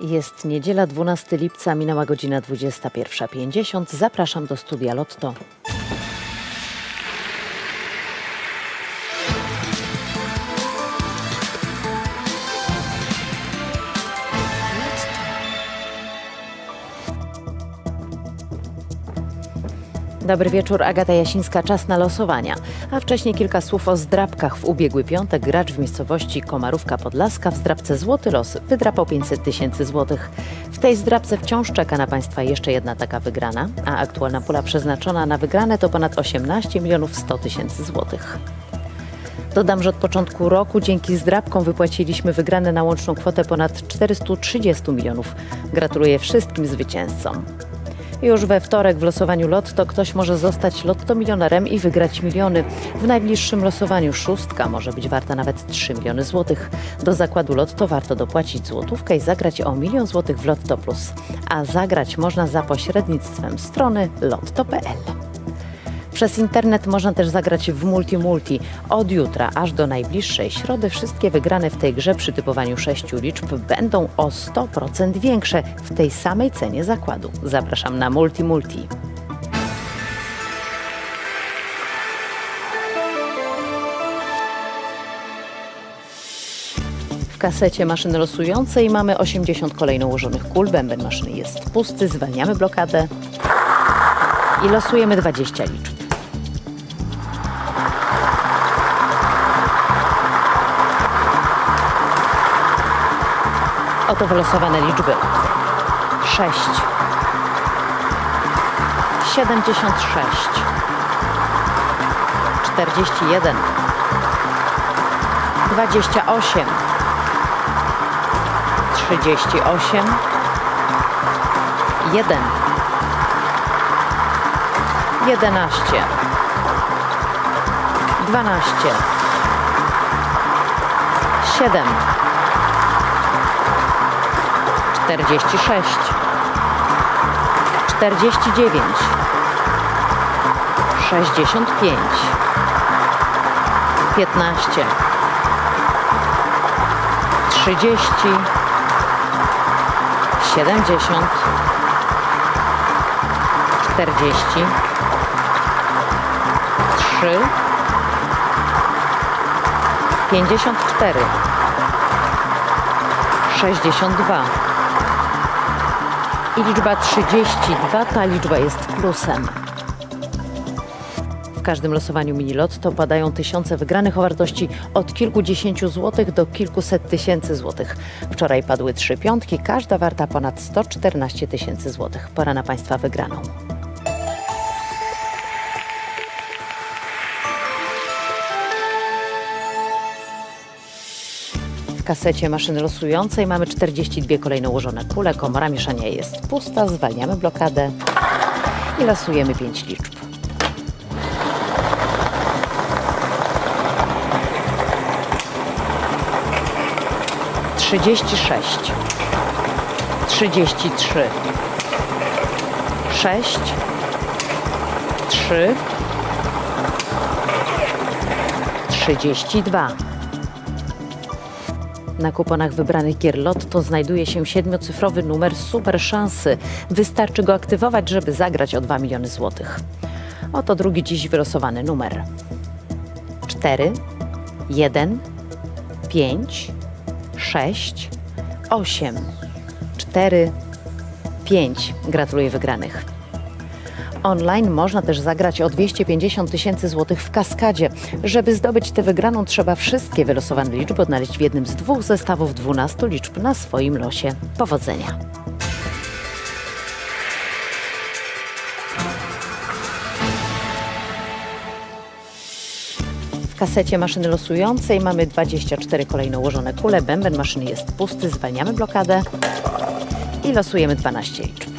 Jest niedziela 12 lipca, minęła godzina 21.50. Zapraszam do studia Lotto. Dobry wieczór, Agata Jasińska, czas na losowania. A wcześniej kilka słów o zdrabkach. W ubiegły piątek gracz w miejscowości Komarówka Podlaska w zdrabce Złoty Los wydrapał 500 tysięcy złotych. W tej zdrabce wciąż czeka na Państwa jeszcze jedna taka wygrana, a aktualna pula przeznaczona na wygrane to ponad 18 milionów 100 tysięcy złotych. Dodam, że od początku roku dzięki zdrabkom wypłaciliśmy wygrane na łączną kwotę ponad 430 milionów. Gratuluję wszystkim zwycięzcom. Już we wtorek w losowaniu Lotto ktoś może zostać Lotto milionerem i wygrać miliony. W najbliższym losowaniu szóstka może być warta nawet 3 miliony złotych. Do zakładu Lotto warto dopłacić złotówkę i zagrać o milion złotych w Lotto Plus. A zagrać można za pośrednictwem strony lotto.pl. Przez internet można też zagrać w Multi Multi. Od jutra aż do najbliższej środy wszystkie wygrane w tej grze przy typowaniu sześciu liczb będą o 100% większe w tej samej cenie zakładu. Zapraszam na Multi Multi. W kasecie maszyny losującej mamy 80 kolejno ułożonych kul. Bęben maszyny jest pusty, zwalniamy blokadę i losujemy 20 liczb. Oto wylosowane liczby. 6 76 41 28 38 1 11 12 7 46 49 65 15 30 70 40 3 54 62 i liczba 32, ta liczba jest plusem. W każdym losowaniu mini lotto padają tysiące wygranych o wartości od kilkudziesięciu złotych do kilkuset tysięcy złotych. Wczoraj padły trzy piątki, każda warta ponad 114 tysięcy złotych. Pora na Państwa wygraną. Kasecie maszyny losującej mamy 42 kolejno ułożone kule. Komora mieszania jest pusta. Zwalniamy blokadę i losujemy 5 liczb. Trzydzieści sześć, trzydzieści trzy, sześć, trzy, trzydzieści dwa. Na kuponach wybranych gier Lotto znajduje się siedmiocyfrowy numer super szansy. Wystarczy go aktywować, żeby zagrać o 2 miliony złotych. Oto drugi dziś wylosowany numer. 4, 1, 5, 6, 8, 4, 5. Gratuluję wygranych. Online można też zagrać o 250 tysięcy złotych w kaskadzie. Żeby zdobyć tę wygraną, trzeba wszystkie wylosowane liczby odnaleźć w jednym z dwóch zestawów 12 liczb na swoim losie. Powodzenia! W kasecie maszyny losującej mamy 24 kolejno ułożone kule. Bęben maszyny jest pusty, zwalniamy blokadę i losujemy 12 liczb.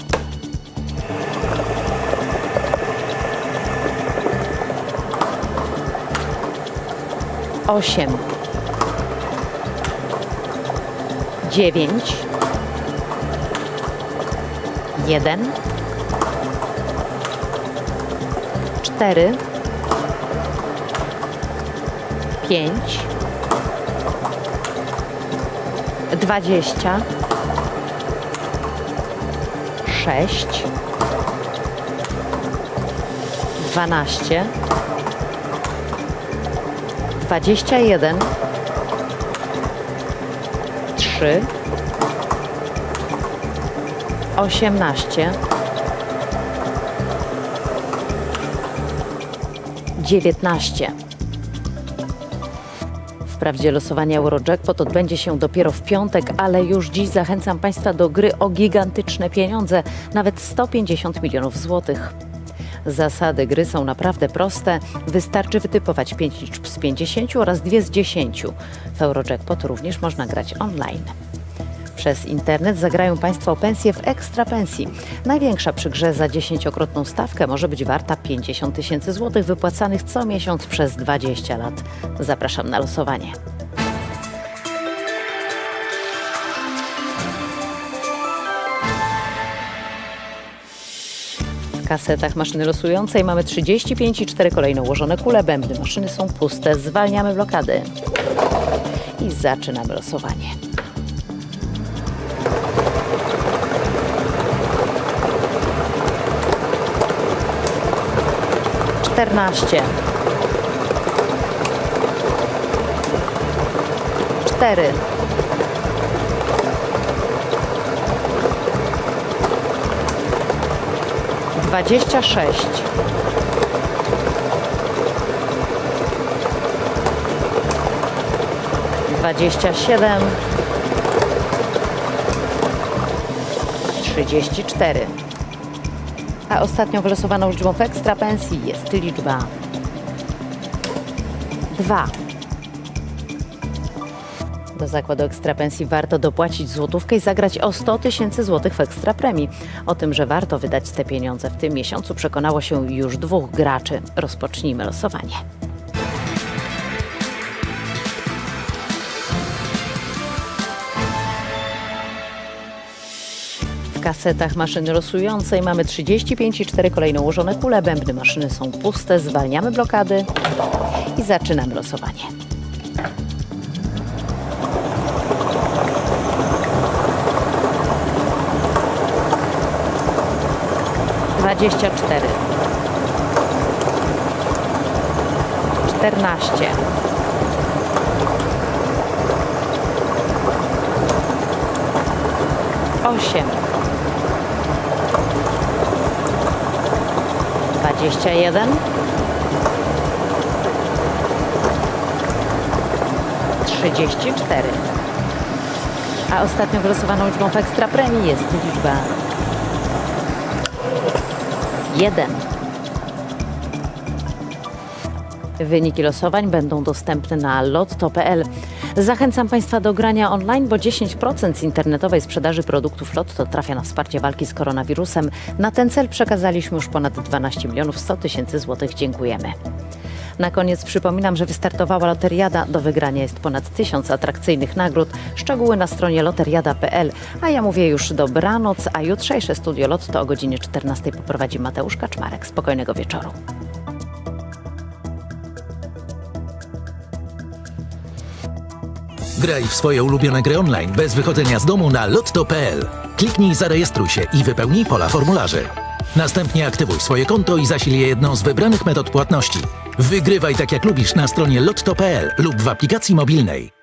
Osiem, dziewięć, jeden, cztery, pięć, dwadzieścia, sześć, dwanaście, dwadzieścia jeden, trzy, osiemnaście, dziewiętnaście. Wprawdzie losowanie Eurojackpot odbędzie się dopiero w piątek, ale już dziś zachęcam Państwa do gry o gigantyczne pieniądze, nawet 150 milionów złotych. Zasady gry są naprawdę proste. Wystarczy wytypować 5 liczb z 50 oraz 2 z 10. W Eurojackpot również można grać online. Przez internet zagrają Państwo o pensję w ekstra pensji. Największa przy grze za 10-krotną stawkę może być warta 50 tysięcy złotych wypłacanych co miesiąc przez 20 lat. Zapraszam na losowanie. Kasetach maszyny losującej mamy 35 i 4 kolejno ułożone kule. Bębny maszyny są puste. Zwalniamy blokady. I zaczynamy losowanie. Czternaście. Cztery. Dwadzieścia sześć. Dwadzieścia siedem. Trzydzieści cztery. A ostatnią wylosowaną liczbą w ekstra pensji jest liczba 2. Do zakładu ekstra pensji warto dopłacić złotówkę i zagrać o 100 tysięcy złotych w ekstra premii. O tym, że warto wydać te pieniądze w tym miesiącu przekonało się już dwóch graczy. Rozpocznijmy losowanie. W kasetach maszyny losującej mamy 35 i 4 kolejno ułożone kule. Bębny maszyny są puste. Zwalniamy blokady i zaczynamy losowanie. Dwadzieścia cztery. Czternaście. Osiem. Dwadzieścia jeden. Trzydzieści cztery. A ostatnią wylosowaną liczbą w ekstra premii jest liczba jeden. Wyniki losowań będą dostępne na lotto.pl. Zachęcam Państwa do grania online, bo 10% z internetowej sprzedaży produktów Lotto trafia na wsparcie walki z koronawirusem. Na ten cel przekazaliśmy już ponad 12 milionów 100 tysięcy złotych. Dziękujemy. Na koniec przypominam, że wystartowała loteriada. Do wygrania jest ponad tysiąc atrakcyjnych nagród. Szczegóły na stronie loteriada.pl. A ja mówię już dobranoc, a jutrzejsze studio Lotto o godzinie 14 poprowadzi Mateusz Kaczmarek. Spokojnego wieczoru. Graj w swoje ulubione gry online bez wychodzenia z domu na lotto.pl. Kliknij zarejestruj się i wypełnij pola formularzy. Następnie aktywuj swoje konto i zasil je jedną z wybranych metod płatności. Wygrywaj tak jak lubisz na stronie lotto.pl lub w aplikacji mobilnej.